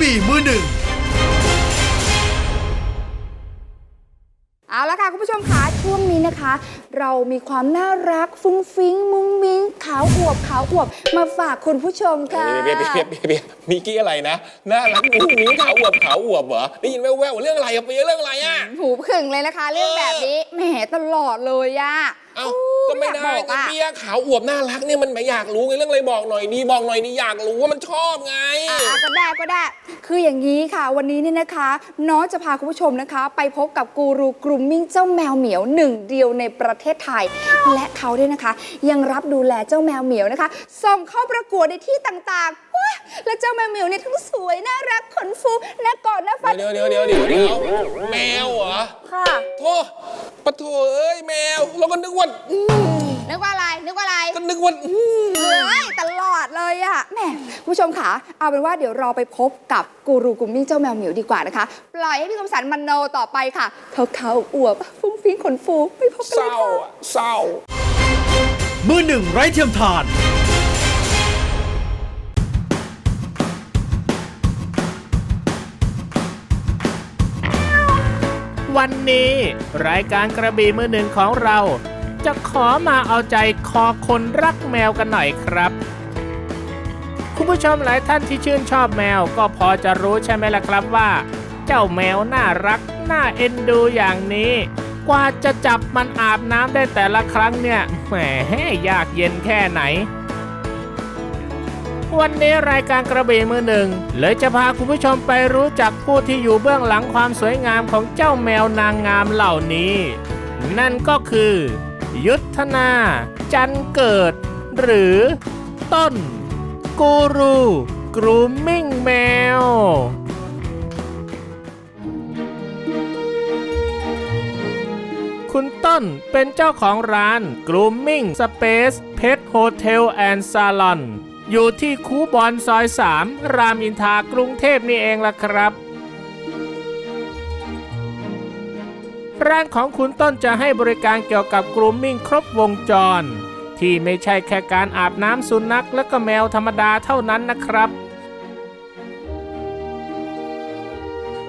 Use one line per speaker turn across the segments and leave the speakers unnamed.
บี่มือหนึ่ง
เอาละค่ะ คุณผู้ชมคะช่วงนี้นะคะ เรามีความน่ารักฟุ้งฟิ้ง มุ้งมิ้ง ขาวอวบขาวอวบมาฝากคุณผู้ชมค่ะ
เบียร์เบียร์เบียร์เบียร์เบียร์มีกี้อะไรนะน่ารักมุ้งมิ้งขาวอวบขาวอวบเหรอได้ยินแว่วๆเรื่องอะไรอะเปียเรื่องอะไรอะ
หูผึ่งเลยนะคะ เรื่องแบบนี้แหมตลอดเลยอะ
เอ้า
อู้
ก็ไม่
อยา
ได้
บอก
ก็
อะ
เปียขาวอวบน่ารักเนี่ยมันไม่อยากรู้ไงเรื่องอะไรบอกหน่อยดีบอกหน่อยดีอยากรู้ว่ามันชอบไง
อะก็ได้ก็ได้ คืออย่างนี้ค่ะ วันนี้เนี่ยนะคะ น้องจะพาคุณผู้ชมนะคะ ไปพบกับกูรูกรูมมิ่งเจ้าแมวเหมียวหนึ่งเดียวในประเทศไทย และเขาด้วยนะคะ ยังรับดูแลเจ้าแมวเหมียวนะคะ ส่งเข้าประกวดในที่ต่างๆว้ายและเจ้าแมวเหมียวเนี่ยทั้งสวยน่ารักขนฟูน่ากอดน่าฟัด
เดี๋ยวเดี๋ยวเดี๋ยวเดี๋ยวเดี๋ยวแมวเหรอ
ค่ะ
โธ่ปะโถเอ้ยแมวเรา ก็นึกว่าอืม
นึกว่าอะไร นึกว่าอะไร
ก็นึกว่าอืม
เอ้ยตลอดเลยอะแหมคุณผู้ชมค่ะ เอาเป็นว่าเดี๋ยวเราไปพบกับกูรูกรูมมิ่งเจ้าแมวเหมียวดีกว่านะคะ ปล่อยให้พี่คมสันมันโนต่อไปค่ะ เขาเขาๆอวบฟุ้งฟิ้งขนฟูไม่พบกัน
เศ
เลย
ร้า
ค่ะ
อะเศร้า
มือหนึ่งไร้เทียมทาน
วันนี้ รายการกระบี่มือหนึ่งของเรา จะขอมาเอาใจคอคนรักแมวกันหน่อยครับ คุณผู้ชมหลายท่านที่ชื่นชอบแมวก็พอจะรู้ใช่ไหมล่ะครับว่า เจ้าแมวน่ารัก น่าเอ็นดูอย่างนี้ กว่าจะจับมันอาบน้ำได้แต่ละครั้งเนี่ยแหมยากเย็นแค่ไหน วันนี้รายการกระบี่มือหนึ่งเลยจะพาคุณผู้ชมไปรู้จักผู้ที่อยู่เบื้องหลังความสวยงามของเจ้าแมวนางงามเหล่านี้ นั่นก็คือ ยุทธนา จันเกิด หรือ ต้น กูรูกรูมมิ่งแมวคุณต้นเป็นเจ้าของร้าน Grooming Space Pet Hotel and Salon อนอยู่ที่คูบอนซอย 3 รามอินทากรุงเทพนี่เองล่ะครับร้านของคุณต้นจะให้บริการเกี่ยวกับ Grooming ครบวงจร ที่ไม่ใช่แค่การอาบน้ำสุนัขและก็แมวธรรมดาเท่านั้นนะครับ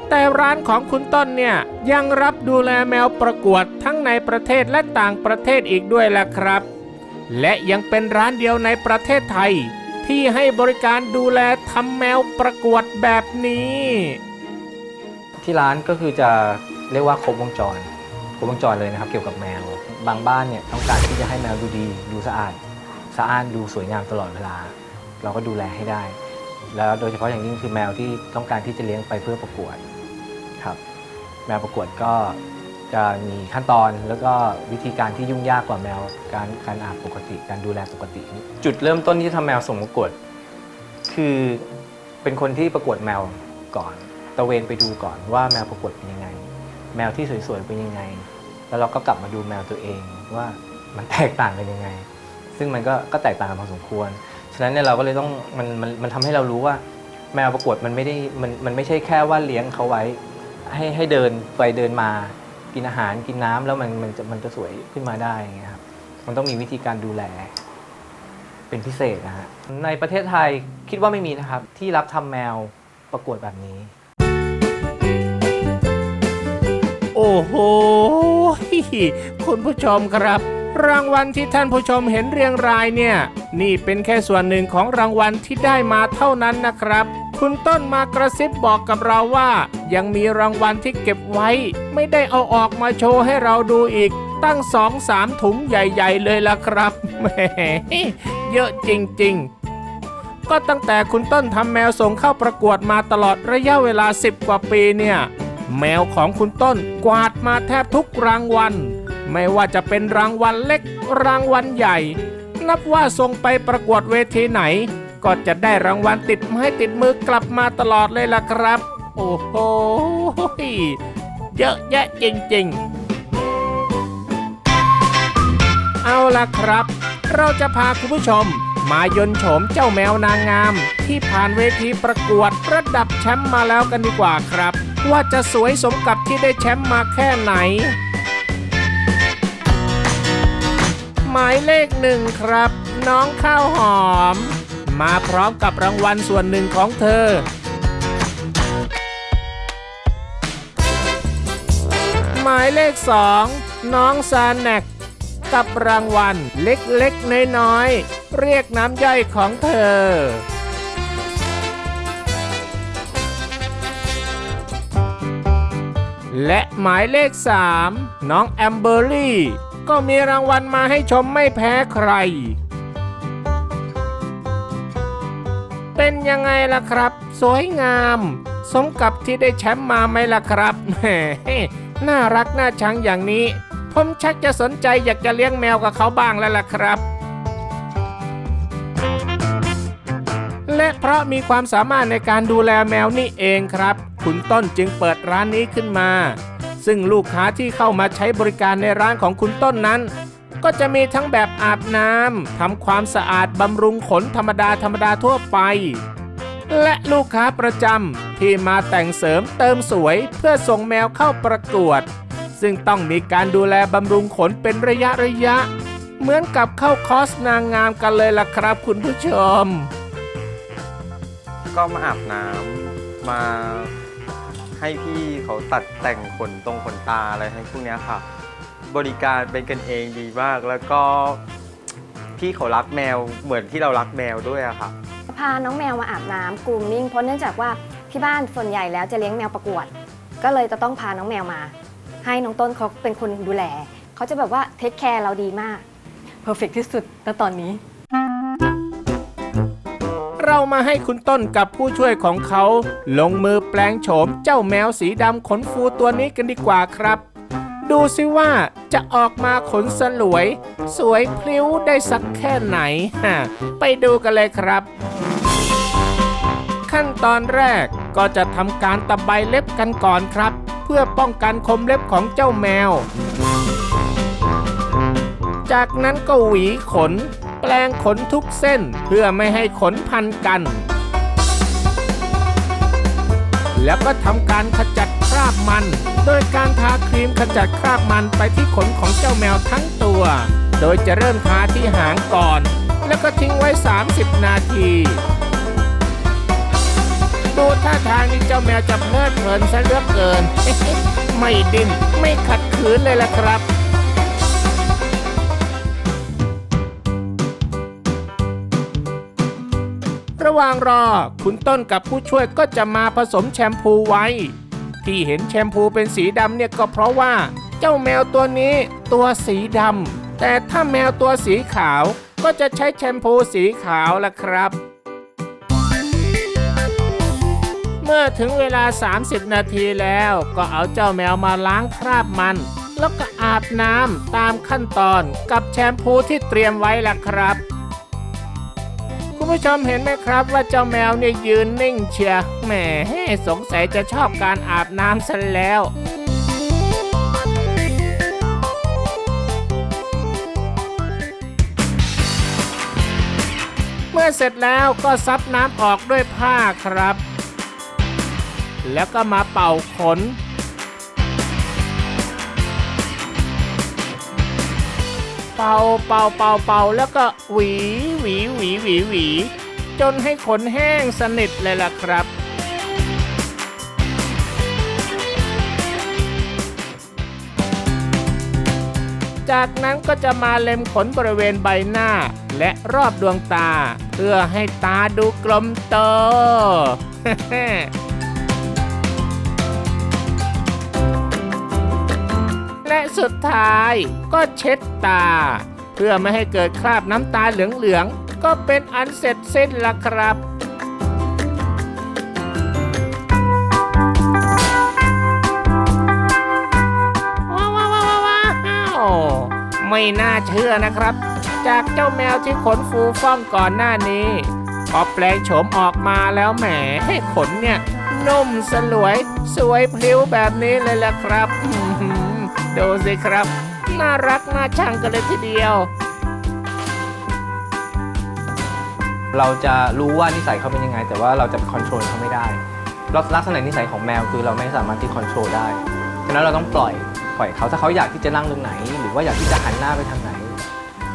แต่ร้านของคุณต้นเนี่ย ยังรับดูแลแมวประกวดทั้งในประเทศและต่างประเทศอีกด้วยล่ะครับ และยังเป็นร้านเดียวในประเทศไทย ที่ให้บริการดูแลทำแมวประกวดแบบนี้
ที่ร้านก็คือจะเรียกว่าครบวงจร ครบวงจรเลยนะครับ เกี่ยวกับแมว บางบ้านเนี่ยต้องการที่จะให้แมวดูดี ดูสะอาด สะอาดดูสวยงามตลอดเวลา เราก็ดูแลให้ได้ แล้วโดยเฉพาะอย่างยิ่งคือแมวที่ต้องการที่จะเลี้ยงไปเพื่อประกวดครับ แมวประกวดก็ จะมีขั้นตอนแล้วก็วิธีการที่ยุ่งยากกว่าแมว การการอาบปกติ การดูแลปกติ จุดเริ่มต้นที่ทำแมวส่งประกวด คือเป็นคนที่ประกวดแมวก่อนตระเวนไปดูก่อนว่าแมวประกวดเป็นยังไง แมวที่สวยๆเป็นยังไง แล้วเราก็กลับมาดูแมวตัวเองว่ามันแตกต่างกันยังไง ซึ่งมันก็ก็แตกต่างกันพอสมควร ฉะนั้นเนี่ยเราก็เลยต้องมันมันมันทำให้เรารู้ว่า แมวประกวดมันไม่ได้มันมันไม่ใช่แค่ว่าเลี้ยงเขาไว้ ให้ให้เดินไปเดินมา กินอาหารกินน้ำแล้วมันมันจะมันจะสวยขึ้นมาได้อย่างเงี้ยครับมันต้องมีวิธีการดูแล เป็นพิเศษนะฮะในประเทศไทยคิดว่าไม่มีนะครับ ที่รับทำแมวประกวดแบบนี้
โอ้โหคุณผู้ชมครับ รางวัลที่ท่านผู้ชมเห็นเรียงรายเนี่ย นี่เป็นแค่ส่วนหนึ่งของรางวัลที่ได้มาเท่านั้นนะครับ คุณต้นมากระซิบบอกกับเราว่า ยังมีรางวัลที่เก็บไว้ ไม่ได้เอาออกมาโชว์ให้เราดูอีก ตั้งสองสามถุงใหญ่ ๆ เลยล่ะครับแหมเยอะจริง ๆก็ตั้งแต่คุณต้นทำแมวส่งเข้าประกวดมาตลอดระยะเวลา 10 กว่าปีเนี่ย แมวของคุณต้นกวาดมาแทบทุกรางวัล ไม่ว่าจะเป็นรางวัลเล็กรางวัลใหญ่ นับว่าส่งไปประกวดเวทีไหน ก็จะได้รางวัลติดไม้ติดมือกลับมาตลอดเลยล่ะครับ โอ้โหเยอะแยะจริงๆ เอาล่ะครับ เราจะพาคุณผู้ชม มายนโฉมเจ้าแมวนางงาม ที่ผ่านเวทีประกวดระดับแชมป์มาแล้วกันดีกว่าครับ ว่าจะสวยสมกับที่ได้แชมป์มาแค่ไหน หมายเลขหนึ่งครับ น้องข้าวหอม มาพร้อมกับรางวัลส่วนหนึ่งของเธอ หมายเลข 2 น้องซานแนกกับรางวัลเล็กๆ น้อยๆ เรียกน้ำย่อยของเธอ และหมายเลข 3 น้องแอมเบอรี่ ก็มีรางวัลมาให้ชมไม่แพ้ใคร เป็นยังไงล่ะครับ สวยงาม สมกับที่ได้แชมป์มาไหมล่ะครับแหมน่ารักน่าชังอย่างนี้ ผมชักจะสนใจอยากจะเลี้ยงแมวกับเขาบ้างแล้วล่ะครับ และเพราะมีความสามารถในการดูแลแมวนี่เองครับ คุณต้นจึงเปิดร้านนี้ขึ้นมา ซึ่งลูกค้าที่เข้ามาใช้บริการในร้านของคุณต้นนั้น ก็จะมีทั้งแบบอาบน้ำทำความสะอาดบำรุงขนธรรมดาธรรมดาทั่วไป และลูกค้าประจำที่มาแต่งเสริมเติมสวยเพื่อส่งแมวเข้าประกวด ซึ่งต้องมีการดูแลบำรุงขนเป็นระยะระยะ เหมือนกับเข้าคอสนางงามกันเลยล่ะครับคุณผู้ชม
ก็มาอาบน้ำมาให้พี่เขาตัดแต่งขนตรงขนตาอะไรให้พวกเนี้ยค่ะ บริการเป็นกันเองดีมาก แล้วก็พี่เขารักแมวเหมือนที่เรารักแมวด้วยอะค่ะ
พาน้องแมวมาอาบน้ำกรูมมิ่งเพราะเนื่องจากว่าที่บ้านส่วนใหญ่แล้วจะเลี้ยงแมวประกวด ก็เลยจะต้องพาน้องแมวมา ให้น้องต้นเขาเป็นคนดูแลเขาจะแบบว่าเทคแคร์เราดีมากเพอร์เฟกที่สุดณตอนนี้
เรามาให้คุณต้นกับผู้ช่วยของเขา ลงมือแปลงโฉมเจ้าแมวสีดำขนฟูตัวนี้กันดีกว่าครับ ดูซิว่าจะออกมาขนสลวย สวยพลิ้วได้สักแค่ไหนฮะไปดูกันเลยครับ ขั้นตอนแรกก็จะทำการตะไบเล็บกันก่อนครับ เพื่อป้องกันคมเล็บของเจ้าแมว จากนั้นก็หวีขน แปลงขนทุกเส้นเพื่อไม่ให้ขนพันกันแล้วก็ทำการขจัดคราบ มัน โดยการทาครีมขจัดคราบมันไปที่ขนของเจ้าแมวทั้งตัว โดยจะเริ่มทาที่หางก่อน แล้วก็ทิ้งไว้ 30 นาที ดูท่าทางนี้เจ้าแมวจะเพลิดเพลินซะเหลือกเกิน ไม่ดิ้นไม่ขัดขืนเลยล่ะครับระหว่างรอ คุณต้นกับผู้ช่วยก็จะมาผสมแชมพูไว้ ที่เห็นแชมพูเป็นสีดำเนี่ยก็เพราะว่า เจ้าแมวตัวนี้ตัวสีดำแต่ถ้าแมวตัวสีขาวก็จะใช้แชมพูสีขาวล่ะครับ เมื่อถึงเวลา 30 นาทีแล้วก็เอาเจ้าแมวมาล้างคราบมัน แล้วก็อาบน้ำตามขั้นตอนกับแชมพูที่เตรียมไว้ล่ะครับ ผู้ชมเห็นไหมครับว่าเจ้าแมวเนี่ยยืนนิ่งเชียแหมสงสัยจะชอบการอาบน้ำซะแล้วเมื่อเสร็จแล้วก็ซับน้ำออกด้วยผ้าครับ แล้วก็มาเป่าขน เป่าเป่าเป่าเป่าแล้วก็หวีหวีหวีหวีหวี จนให้ขนแห้งสนิทเลยล่ะครับ จากนั้นก็จะมาเล็มขนบริเวณใบหน้า และรอบดวงตา เพื่อให้ตาดูกลมโต และสุดท้ายก็เช็ดตา เพื่อไม่ให้เกิดคราบน้ำตาเหลืองๆ ก็เป็นอันเสร็จสิ้นละครับว้าวว้าวว้าวว้าวไม่น่าเชื่อนะครับ จากเจ้าแมวที่ขนฟูฟ่องก่อนหน้านี้ พอแปลงโฉมออกมาแล้วแหมให้ขนเนี่ยนุ่มสลวย สวยพลิ้วแบบนี้เลยล่ะครับ ดูสิครับ น่ารักน่าชังกันเลยทีเดียว
เราจะรู้ว่านิสัยเขาเป็นยังไง แต่ว่าเราจะคอนโทรลเขาไม่ได้ลักษณะนิสัยของแมวคือเราไม่สามารถที่คอนโทรลได้ฉะนั้นเราต้องปล่อยปล่อยเขาถ้าเขาอยากที่จะนั่งตรงไหน หรือว่าอยากที่จะหันหน้าไปทางไหน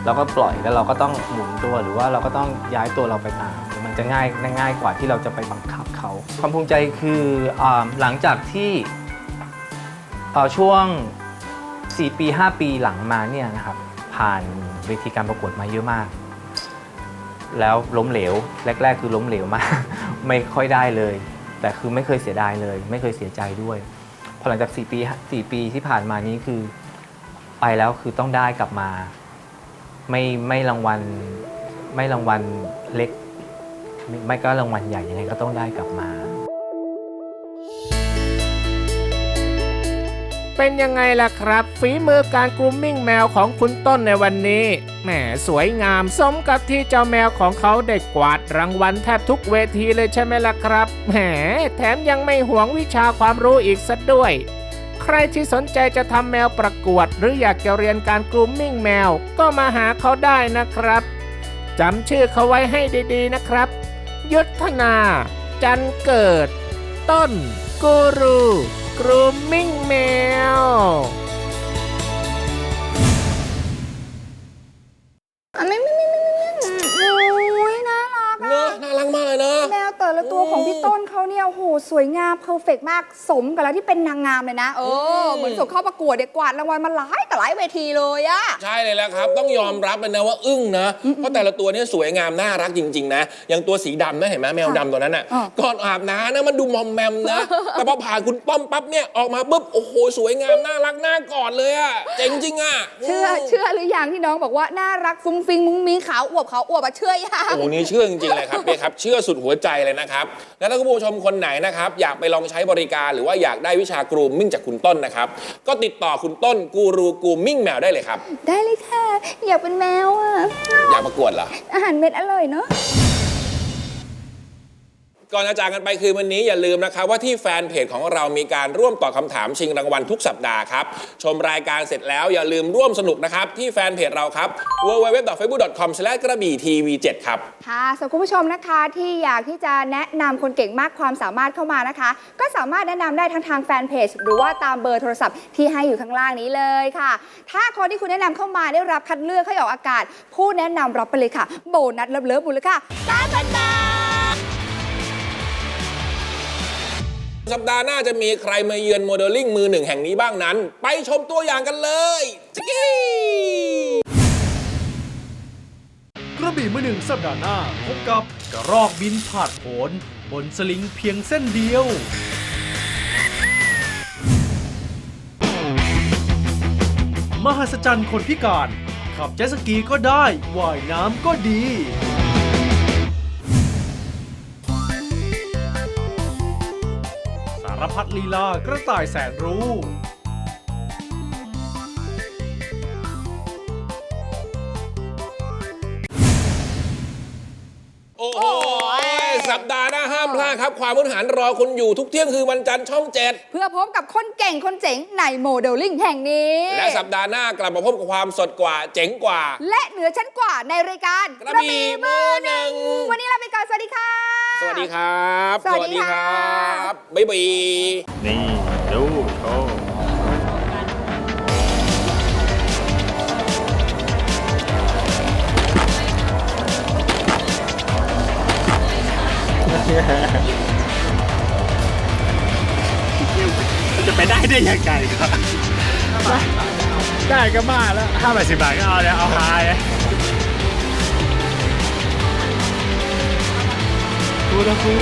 เราก็ปล่อยแล้วเราก็ต้องหมุนตัวหรือว่าเราก็ต้องย้ายตัวเราไปตามมันจะง่ายง่ายกว่าที่เราจะไปบังคับเขาความภูมิใจคืออาหลังจากที่ช่วง 4 ปี 5 ปีหลังมาเนี่ยนะครับผ่านเวทีการประกวดมาเยอะมาก แล้วล้มเหลว แรก ๆ คือล้มเหลวมาก ไม่ค่อยได้เลย แต่คือไม่เคยเสียดายเลย ไม่เคยเสียใจด้วย พอหลังจาก 4 ปี 4 ปีที่ผ่านมานี้คือไปแล้วคือต้องได้กลับมา ไม่ไม่รางวัลไม่รางวัลเล็ก ไม่ไม่ก็รางวัลใหญ่ยังไงก็ต้องได้กลับมา
เป็นยังไงล่ะครับ ฝีมือการกรูมมิ่งแมวของคุณต้นในวันนี้แหมสวยงามสมกับที่เจ้าแมวของเขาได้กวาดรางวัลแทบทุกเวทีเลยใช่ไหมล่ะครับแหมแถมยังไม่หวงวิชาความรู้อีกสักด้วย ใครที่สนใจจะทำแมวประกวด หรืออยากจะเรียนการกรูมมิ่งแมวก็มาหาเขาได้นะครับจำชื่อเขาไว้ให้ดีๆนะครับ ยุทธนา จันเกิด ต้นกูรู กรู
ของพี่ต้นเขาเนี่ยโอ้โหสวยงามเพอร์เฟกมากสมกับแล้วที่เป็นนางงามเลยนะ เออ เหมือนส่งเข้าประกวดเด็กกวาดรางวัลมาหลายแต่หลายเวทีเลยอะ
ใช่เลยแหละครับ ต้องยอมรับเลยนะว่าอึ้งนะ เพราะแต่ละตัวเนี่ยสวยงามน่ารักจริง ๆ นะ อย่างตัวสีดำนะเห็นไหมแมวดำตัวนั้นอะ
อะ
ก่อนอาบน้ำนะมันดูมอมแมมนะ แต่พอผ่านคุณป้อมปั๊บเนี่ยออกมาปุ๊บโอ้โหสวยงามน่ารักน่ากอดเลยอะเจ๋งจริงอะ
เชื่อเชื่อหรือยังที่น้องบอกว่าน่ารักฟุ้งฟิงมุ้งมิ้งขาวอวบขาวอวบอะเชื่อยัง
โอ้โหนี่เชื่อจริงๆเลยครับเนี่ยครับเชื่อสุดหัวใจเลยนะครับแล้วถ้าคุณผู้ชมคนไหนนะครับอยากไปลองใช้บริการหรือว่าอยากได้วิชากรูมมิ่งจากคุณต้นนะครับ ก็ติดต่อคุณต้นกูรูกรูมมิ่งแมวได้เลยครับ
ได้เลยค่ะ อยากเป็นแมวอะ
อยากประกวดเหรอ
อาหารเม็ดอร่อยเนาะ
ก่อนจะจากกันไปคืนวันนี้อย่าลืมนะครับว่าที่แฟนเพจของเรามีการร่วมตอบคำถามชิงรางวัลทุกสัปดาห์ครับ ชมรายการเสร็จแล้วอย่าลืมร่วมสนุกนะครับ ที่แฟนเพจเราครับ www.facebook.com กระบี่ทีวี7ครับ
ค่ะสำหรับคุณผู้ชมนะคะที่อยากที่จะแนะนำคนเก่งมากความสามารถเข้ามานะคะ ก็สามารถแนะนำได้ทั้งทางแฟนเพจหรือว่าตามเบอร์โทรศัพท์ที่ให้อยู่ข้างล่างนี้เลยค่ะ ถ้าคนที่คุณแนะนำเข้ามาได้รับคัดเลือกให้ออกอากาศ ผู้แนะนำรับไปเลยค่ะ โบนัสเลิฟๆมูลค่า3,000บา
สัปดาห์หน้าจะมีใครมาเยือนโมเดลลิ่งมือหนึ่งแห่งนี้บ้างนั้น ไปชมตัวอย่างกันเลยจิ๊ก
กระบี่มือหนึ่งสัปดาห์หน้าพบกับกระรอกบินผ่านโผนบนสลิงเพียงเส้นเดียว มหัศจรรย์คนพิการ ขับเจ็ตสกีก็ได้ว่ายน้ำก็ดี พัดลีลากระต่ายแสนรู้า
ห์หน้าห้ามพลาดครับ ความพื้นฐานรอคุณอยู่ทุกเที่ยงคือวันจันทร์ช่องเจ็ด
เพื่อพบกับคนเก่งคนเจ๋งในโมเดลลิ่งแห่งนี้
และสัปดาห์หน้ากลับมาพบกับความสดกว่า เจ๋งกว่า
และเหนือชั้นกว่าในรายการ
กระบี่มือหนึ่ง
วันนี้ลาไปก่อนสวัสดีค่ะ
สวัสดีครับ
สวัสดีค่ะ
บบ๊ายบาย
นี่ดูโชว์
จะไปได้ได้ยังไงครับ ได้ก็มาแล้วห้าบาทสิบบาทก็เอาเลยเอาหายกูนะกู